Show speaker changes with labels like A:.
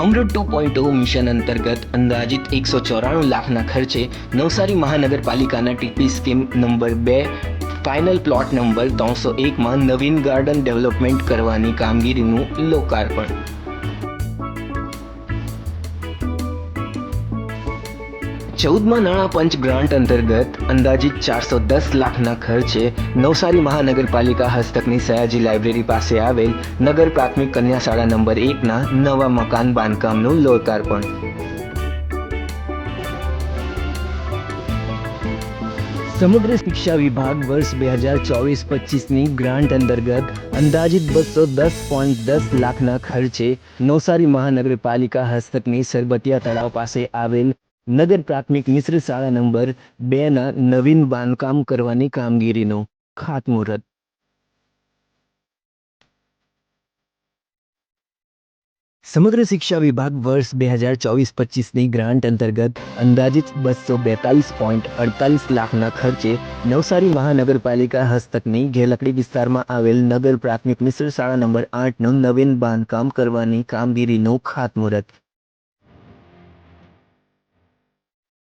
A: અમૃત two point mission અંતર્ગત અંદાજિત એકસો ચોરાણું લાખના ખર્ચે નવસારી મહાનગરપાલિકાના ટીપી સ્કીમ નંબર બે, ફાઇનલ પ્લોટ નંબર ત્રણસો એકમાં નવીન ગાર્ડન ડેવલપમેન્ટ કરવાની કામગીરીનું લોકાર્પણ. ચૌદમાં નાણાં પંચ ગ્રાન્ટ અંતર્ગત અંદાજિત ચારસો દસ લાખના ખર્ચે નવસારી મહાનગરપાલિકા હસ્તકની સયાજી લાઇબ્રેરી પાસે આવેલ નગર પ્રાથમિક કન્યા નંબર એકના નવા મકાન બાંધકામનું લોકાર્પણ. સમગ્ર શિક્ષા વિભાગ વર્ષ બે હજાર ચોવીસ પચીસની ગ્રાન્ટ અંતર્ગત અંદાજિત બસો દસ પોઈન્ટ દસ લાખના ખર્ચે નવસારી મહાનગરપાલિકા હસ્તકની સરબતિયા તળાવ પાસે આવેલ નગર પ્રાથમિક મિશ્ર શાળા નંબર બેના નવીન બાંધકામ કરવાની કામગીરીનો ખાતમુહૂર્ત. સમગ્ર શિક્ષા વિભાગ વર્ષ બે હજાર ચોવીસ પચીસની ગ્રાન્ટ અંતર્ગત અંદાજિત બસો બેતાલીસ પોઈન્ટ અડતાલીસ લાખના ખર્ચે નવસારી મહાનગરપાલિકા હસ્તકની ઘેલકડી વિસ્તારમાં આવેલ નગર પ્રાથમિક મિશ્ર શાળા નંબર આઠનું નવીન બાંધકામ કરવાની કામગીરીનું ખાતમુહૂર્ત.